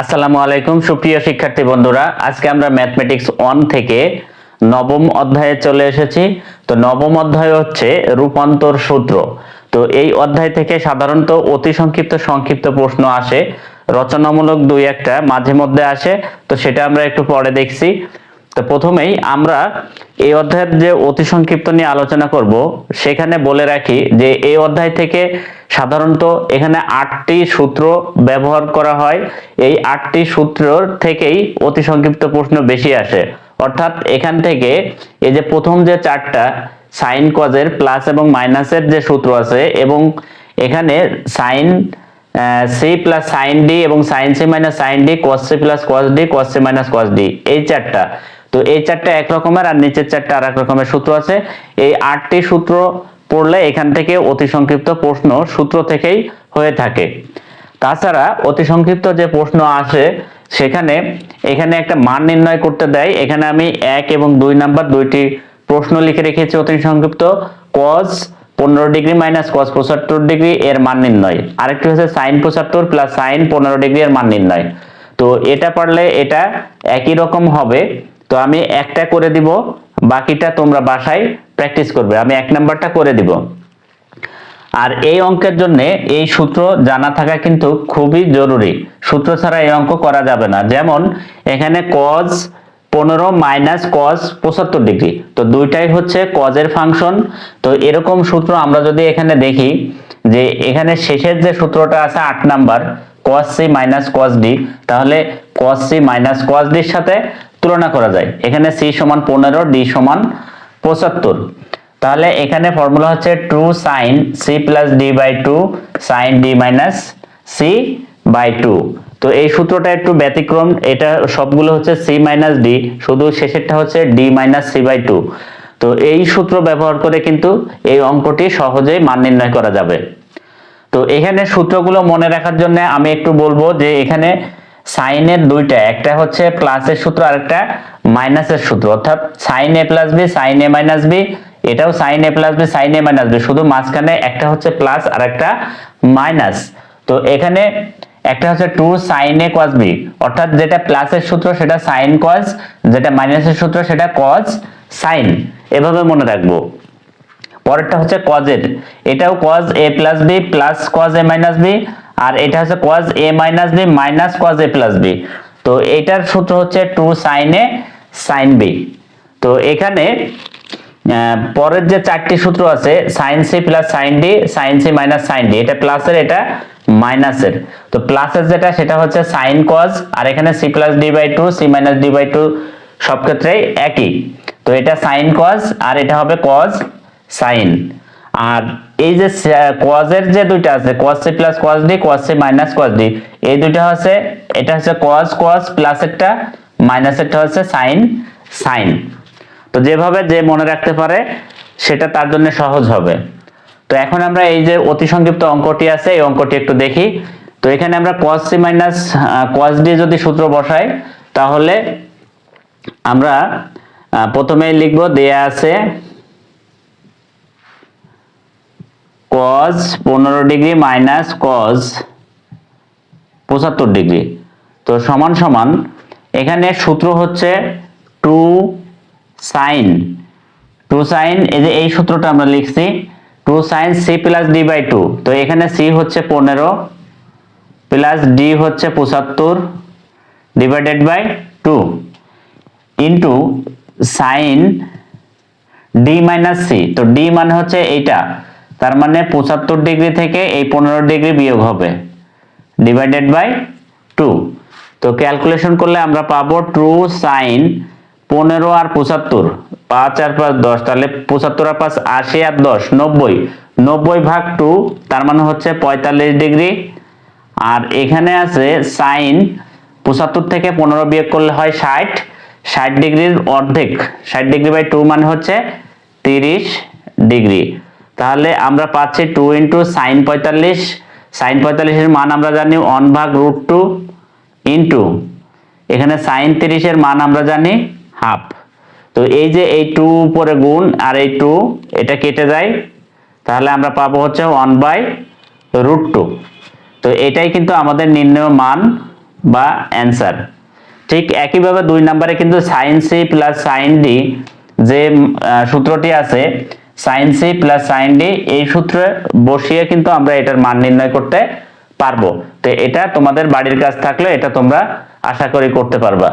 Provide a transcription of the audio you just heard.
আসসালামু আলাইকুম, সুপ্রিয় শিক্ষার্থী বন্ধুরা। আজকে আমরা ম্যাথমেটিক্স ওয়ান থেকে নবম অধ্যায়ে চলে এসেছি। তো নবম অধ্যায় হচ্ছে রূপান্তর সূত্র। তো এই অধ্যায় থেকে সাধারণত অতি সংক্ষিপ্ত সংক্ষিপ্ত প্রশ্ন আসে। রচনামূলক দুই একটা মাঝে মধ্যে আসে। তো সেটা আমরা একটু পরে দেখছি। তো প্রথমেই আমরা এই অধ্যায়ের যে অতি সংক্ষিপ্ত নিয়ে আলোচনা করব, সেখানে বলে রাখি যে এই অধ্যায় থেকে সাধারণত এখানে আটটি সূত্র ব্যবহার করা হয়। এই আটটি সূত্র থেকেই অতি সংক্ষিপ্ত প্রশ্ন বেশি আসে। অর্থাৎ এখান থেকে এই যে প্রথম যে চারটা সাইন কজের প্লাস এবং মাইনাসের যে সূত্র আছে এবং এখানে sine C plus sine D এবং sine C minus sine D cos C plus cos D cos C minus cos D এই চারটা। তো এই চারটা এক রকমের আর নিচের চারটা আর এক রকমের সূত্র আছে। এই আটটি সূত্র পড়লে এখান থেকে অতি সংক্ষিপ্ত প্রশ্ন সূত্র থেকেই হয়ে থাকে। তাছাড়া অতি সংক্ষিপ্ত যে প্রশ্ন আসে, সেখানে এখানে একটা মান নির্ণয় করতে দেয়। এখানে আমি এক এবং দুই নাম্বার দুইটি প্রশ্ন লিখে রেখেছি অতি সংক্ষিপ্ত। কজ পনেরো ডিগ্রি মাইনাস কস পঁচাত্তর ডিগ্রি এর মান নির্ণয়। আরেকটি হচ্ছে সাইন পঁচাত্তর প্লাস সাইন পনেরো ডিগ্রি এর মান নির্ণয়। তো এটা পারলে এটা একই রকম হবে। তো আমি একটা করে দিব, বাকিটা তোমরা বাসায় প্র্যাকটিস করবে। আমি এক নাম্বারটা করে দিব। আর এই অঙ্কের জন্য এই সূত্র জানা থাকা কিন্তু খুবই জরুরি। সূত্র ছাড়া এই অঙ্ক করা যাবে না। যেমন, এখানে কজ পনেরো মাইনাস কজ পঁচাত্তর ডিগ্রি তো দুইটাই হচ্ছে কজের ফাংশন তো এরকম সূত্র আমরা যদি এখানে দেখি যে এখানে শেষের যে সূত্রটা আছে আট number cos C minus cos D তাহলে কস সি মাইনাস কস ডির সাথে তুলনা করা যায়। এখানে সি সমান পনেরো ডি সমান পঁচাত্তর। তাহলে এখানে ফর্মুলা হচ্ছে two sine C plus D by two sine D minus C by two তো এই সূত্রটা একটু ব্যতিক্রম, এটা সবগুলো হচ্ছে সি মাইনাস ডি শুধু শেষেরটা হচ্ছে D minus C by two তো এই সূত্র ব্যবহার করে কিন্তু এই অঙ্কটি সহজেই মান নির্ণয় করা যাবে। তো এখানে সূত্রগুলো মনে রাখার জন্য আমি একটু বলব যে এখানে সাইনের দুইটা, একটা হচ্ছে প্লাসের সূত্র আর একটা মাইনাসের সূত্র। অর্থাৎ sine A plus B sine A minus B এটাও sine A plus B sine A minus B শুধু মাঝখানে একটা হচ্ছে প্লাস আর একটা মাইনাস তো এখানে একটা হচ্ছে two sine A cos B অর্থাৎ যেটা প্লাসের সূত্র, সেটা সাইন কস যেটা মাইনাসের সূত্র, সেটা কস সাইন এভাবে মনে রাখব। পরেরটা হচ্ছে কজের এটাও cos A plus B plus cos A minus B আর এটা হচ্ছে cos A minus B minus cos A plus B তো এটার সূত্র হচ্ছে two sine A sine B তো এখানে পরের যে চারটি সূত্র আছে sine C plus sine D sine C minus sine D এটা প্লাসের এটা মাইনাসের তো প্লাসের যেটা, সেটা হচ্ছে সাইন কজ আর এখানে C plus D by two C minus D by two সব ক্ষেত্রেই একই। তো এটা সাইন কজ আর এটা হবে কজ সাইন আর এই যে কজের যে দুইটা আছে cos C plus cos D cos C minus D এই দুইটা হচ্ছে এটা হচ্ছে কজ কজ প্লাসেরটা মাইনাসেরটা হচ্ছে সাইন সাইন তো যেভাবে যে মনে রাখতে পারে সেটা তার জন্য সহজ হবে। তো এখন আমরা এই যে অতি সংক্ষিপ্ত অঙ্কটি আছে এই অঙ্কটি একটু দেখি। তো এখানে আমরা cos C minus cos D যদি সূত্র বসাই তাহলে আমরা আহ, প্রথমেই লিখব দেয়া আছে cos পনেরো ডিগ্রি মাইনাস cos পঁচাত্তর ডিগ্রি। তো সমান সমান এখানে সূত্র হচ্ছে টু সাইন টু সাইন এই যে এই সূত্রটা আমরা লিখছি two sine C plus D by two তো এখানে সি হচ্ছে পনেরো প্লাস ডি হচ্ছে পঁচাত্তর divided by two into sine D minus C তো ডি মানে হচ্ছে এইটা। তার মানে পঁচাত্তর ডিগ্রি থেকে এই পনেরো ডিগ্রি বিয়োগ হবে ডিভাইডেড বাই টু তো ক্যালকুলেশন করলে আমরা পাবো টু সাইন পনেরো আর পঁচাত্তর, পাঁচ আর পাঁচ দশ, তাহলে পঁচাত্তর আর পাঁচ আশি আর দশ, নব্বই। নব্বই ভাগ টু তার মানে হচ্ছে পঁয়তাল্লিশ ডিগ্রি। আর এখানে আছে সাইন পঁচাত্তর থেকে পনেরো বিয়োগ করলে হয় ষাট ষাট ডিগ্রির অর্ধেক। ষাট ডিগ্রি বাই টু মানে হচ্ছে তিরিশ ডিগ্রি। তাহলে আমরা পাচ্ছি টু ইন্টু সাইন পঁয়তাল্লিশ। সাইন পঁয়তাল্লিশের মান আমরা জানি ওয়ান ভাগ রুট টু ইন্টু এখানে সাইন তিরিশের মান আমরা জানি হাফ তো এই যে এই টু উপরে গুণ আর এই টু এটা কেটে যায়। তাহলে আমরা পাবো হচ্ছে ওয়ান বাই রুট টু তো এটাই কিন্তু আমাদের নির্ণয় মান বা অ্যান্সার ঠিক একইভাবে দুই নম্বরে কিন্তু sine C plus sine D যে সূত্রটি আছে sine C plus sine D এই সূত্রে বসিয়ে কিন্তু আমরা এটার মান নির্ণয় করতে পারব। তো এটা তোমাদের বাড়ির কাজ থাকলে এটা তোমরা আশা করি করতে পারবা।